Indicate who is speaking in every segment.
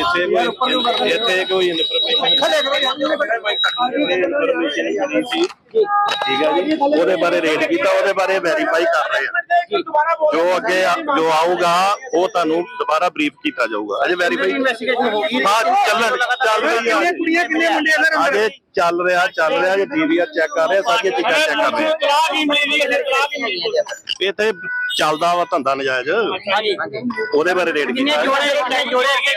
Speaker 1: ਇੱਥੇ ਕੋਈ ਇੱਥੇ ਕੋਈ ਇਨਫੋਰਮੇਸ਼ਨ ਮਿਲੀ ਸੀ। ਠੀਕ ਹੈ ਜੀ। ਉਹਦੇ ਬਾਰੇ ਰੇਡ ਕੀਤਾ ਉਹਦੇ ਬਾਰੇ ਵੈਰੀਫਾਈ ਕਰ ਰਹੇ ਆ। ਜੋ। ਅੱਗੇ ਜੋ ਆਊਗਾ ਉਹ ਤੁਹਾਨੂੰ ਦੁਬਾਰਾ ਬਰੀਫ ਕੀਤਾ ਜਾਊਗਾ। ਅਜੇ ਵੈਰੀਫਾਈ
Speaker 2: ਇਨਵੈਸਟੀਗੇਸ਼ਨ ਹੋ ਗਈ?
Speaker 1: ਹਾਂ ਚੱਲ ਚੱਲ ਰਹੀ
Speaker 2: ਕਿੰਨੇ ਕੁੜੀਆਂ ਕਿੰਨੇ ਮੁੰਡੇ ਸਰ
Speaker 1: ਅਜੇ ਚੱਲ ਰਿਹਾ ਚੱਲ ਰਿਹਾ ਜੇ ਡੀਵੀਆਰ ਚੈੱਕ ਕਰ ਰਹੇ ਸਾਰੀਆਂ ਚੀਜ਼ਾਂ ਚੈੱਕ ਕਰ ਰਹੇ।
Speaker 2: ਤਲਾਕ ਹੀ ਮਿਲੀ ਹੈ ਤਲਾਕ ਹੀ ਮਿਲੀ ਹੈ
Speaker 1: ਇੱਥੇ ਚੱਲਦਾ ਵਾ ਧੰਦਾ ਨਜਾਇਜ਼। ਉਹਦੇ ਬਾਰੇ
Speaker 2: ਕਿੰਨੇ
Speaker 1: ਕੀਤਾ।
Speaker 2: ਜੋੜੇ ਜੋੜੇ
Speaker 1: ਅਜੇ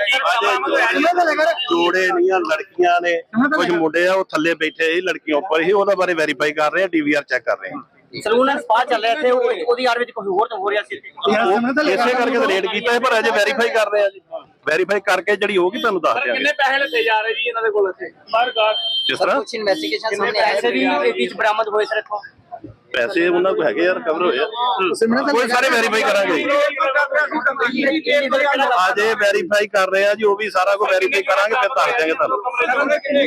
Speaker 1: ਜੋੜੇ ਨਹੀਂ ਆ ਲੜਕੀਆਂ ਨੇ। ਕੁਝ ਮੁੰਡੇ ਆ ਉਹ ਥੱਲੇ ਬੈਠੇ ਸੀ ਲੜਕੀਆਂ ਉੱਪਰ ਹੀ ਉਹਦਾ ਬਾਰੇ ਵੈਰੀਫਾਈ ਕਰ ਰਹੇ ਆ ਡੀਵੀਆਰ ਚੈੱਕ ਕਰ ਰਹੇ ਆ।
Speaker 2: ਸਲੂਨ ਐਂਡ ਸਪਾ ਚੱਲ ਰਿਹਾ ਇੱਥੇ ਉਹ- ਉਹਦੀ ਆੜ ਵਿੱਚ ਕੁਝ ਹੋਰ ਤਾਂ ਹੋ ਰਿਹਾ ਸੀ। ਇੱਥੇ
Speaker 1: ਉਹ ਇਸੇ ਕਰਕੇ ਤਾਂ ਰੇਡ ਕੀਤਾ ਹੈ ਪਰ ਅਜੇ ਵੈਰੀਫਾਈ ਕਰ ਰਹੇ ਆ ਜੀ। ਵੈਰੀਫਾਈ ਕਰਕੇ ਜਿਹੜੀ ਹੋਗੀ ਤੁਹਾਨੂੰ ਦੱਸ ਦਿਆਂਗੇ।
Speaker 2: ਪੈਸੇ ਲੱਗੇ ਜਾ ਰਹੇ ਜੀ ਇਹਨਾਂ ਦੇ ਕੋਲ ਇੱਥੇ? ਬਾਹਰ ਗਾਹ
Speaker 1: ਜਿਸ ਤਰ੍ਹਾਂ
Speaker 3: ਕੁਝ ਇਨਵੈਸਟੀਗੇਸ਼ਨ
Speaker 2: ਕਿੰਨੇ
Speaker 3: ਸਾਹਮਣੇ ਆਏ
Speaker 2: ਪੈਸੇ ਵੀ ਇਹ ਵਿੱਚ ਬਰਾਮਦ ਹੋਏ ਸਰ ਇੱਥੋਂ?
Speaker 1: ਪੈਸੇ ਉਹਨਾਂ ਕੋਲ ਹੈਗੇ ਯਾਰ ਕਵਰ ਹੋਏ ਆ। ਕੋਈ ਸਾਰੇ ਵੈਰੀਫਾਈ ਕਰਾਂਗੇ। ਜੀ। ਅਜੇ ਵੈਰੀਫਾਈ ਕਰ ਰਹੇ ਆ ਜੀ ਉਹ ਵੀ ਸਾਰਾ ਕੁਝ ਵੈਰੀਫਾਈ ਕਰਾਂਗੇ ਫਿਰ ਦੱਸ ਦਿਆਂਗੇ ਤੁਹਾਨੂੰ।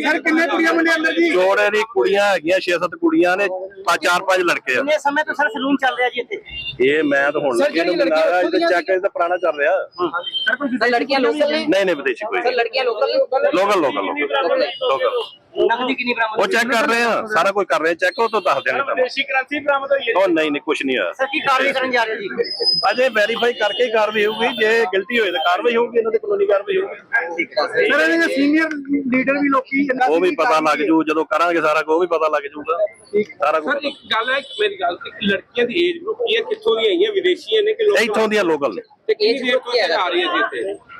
Speaker 2: ਸਰ ਕਿੰਨੇ ਕੁੜੀਆਂ ਮੁੰਡੇ ਅੰਦਰ ਜੀ?
Speaker 1: ਜੋੜੇ ਦੀ ਕੁੜੀਆਂ ਹੈਗੀਆਂ 6-7 ਕੁੜੀਆਂ ਨੇ ਪੰਜ ਚਾਰ ਪੰਜ ਲੜਕੇ ਆ।
Speaker 2: ਕਿੰਨੇ ਸਮੇਂ ਤੋਂ ਸਰ ਸਲੂਨ ਚੱਲ ਰਿਹਾ ਜੀ ਇੱਥੇ?
Speaker 1: ਇਹ ਮੈਂ ਤਾਂ ਹੁਣ ਲੱਗੇ ਨੂੰ ਮਿਲਾਗਾ ਇਹ ਤਾਂ ਚੈੱਕ ਇਹ ਤਾਂ ਪੁਰਾਣਾ ਚੱਲ ਰਿਹਾ।
Speaker 3: ਸਰ ਲੜਕੀਆਂ ਲੋਕਲ ਨੇ?
Speaker 1: ਨਹੀਂ ਨਹੀਂ ਵਿਦੇਸ਼ੀ ਕੋਈ
Speaker 3: ਸਰ ਲੜਕੀਆਂ ਲੋਕਲ
Speaker 1: ਲੋਕਲ ਲੋਕਲ ਲੋਕਲ
Speaker 2: ਨਕਦੀ ਕਿੰਨੀ ਬਰਾਮਦ
Speaker 1: ਉਹ ਚੈੱਕ ਕਰ ਰਹੇ ਆ। ਸਾਰਾ ਕੁਝ ਕਰ ਰਹੇ ਆ। ਚੈੱਕ ਉਹ ਤੋਂ ਦੱਸ ਦਿਆਂਗੇ ਤੁਹਾਨੂੰ।
Speaker 2: ਦੇਸ਼ੀ ਕਰੰਸੀ ਬਰਾਮਦ ਹੋਈ
Speaker 1: ਉਹ ਨਹੀਂ ਨਹੀਂ ਕੁਝ ਨਹੀਂ ਹੋਇਆ।
Speaker 2: ਸਰ ਕੀ ਕਾਰਵਾਈ ਕਰਨ ਜਾ ਰਹੇ ਜੀ?
Speaker 1: ਅਜੇ ਵੈਰੀਫਾਈ ਕਰਕੇ ਹੀ ਕਾਰਵਾਈ ਹੋਊਗੀ। ਜੇ ਗਲਤੀ ਹੋਏ ਤਾਂ ਕਾਰਵਾਈ ਹੋਊਗੀ ਇਹਨਾਂ ਤੇ ਕਾਨੂੰਨੀ ਕਾਰਵਾਈ ਹੋਊਗੀ।
Speaker 2: ਸਰ ਇਹਨਾਂ ਦੇ ਸੀਨੀਅਰ ਲੀਡਰ ਵੀ ਲੋਕੀ
Speaker 1: ਉਹ ਵੀ ਪਤਾ ਲੱਗ ਜੂ ਜਦੋਂ ਕਰਾਂਗੇ ਸਾਰਾ ਕੁਝ ਉਹ ਵੀ ਪਤਾ ਲੱਗ ਜੂਗਾ। ਸਾਰਾ ਕੁਝ
Speaker 4: ਸਰ ਇੱਕ ਗੱਲ ਹੈ ਮੇਰੀ ਗੱਲ ਇੱਕ ਲੜਕੀਆਂ ਦੀ ਏਜ ਗਰੁੱਪ ਕੀ ਹੈ ਕਿੱਥੋਂ ਦੀਆਂ ਆਈਆਂ ਵਿਦੇਸ਼ੀਆਂ ਨੇ ਕਿ ਲੋਕ
Speaker 1: ਇੱਥੋਂ ਦੀਆਂ ਲੋਕਲ ਨੇ।
Speaker 4: ਤੇ ਦੇਰ ਤੋਂ ਇੱਥੇ ਆ ਰਹੀਆਂ ਸੀ ਇੱਥੇ?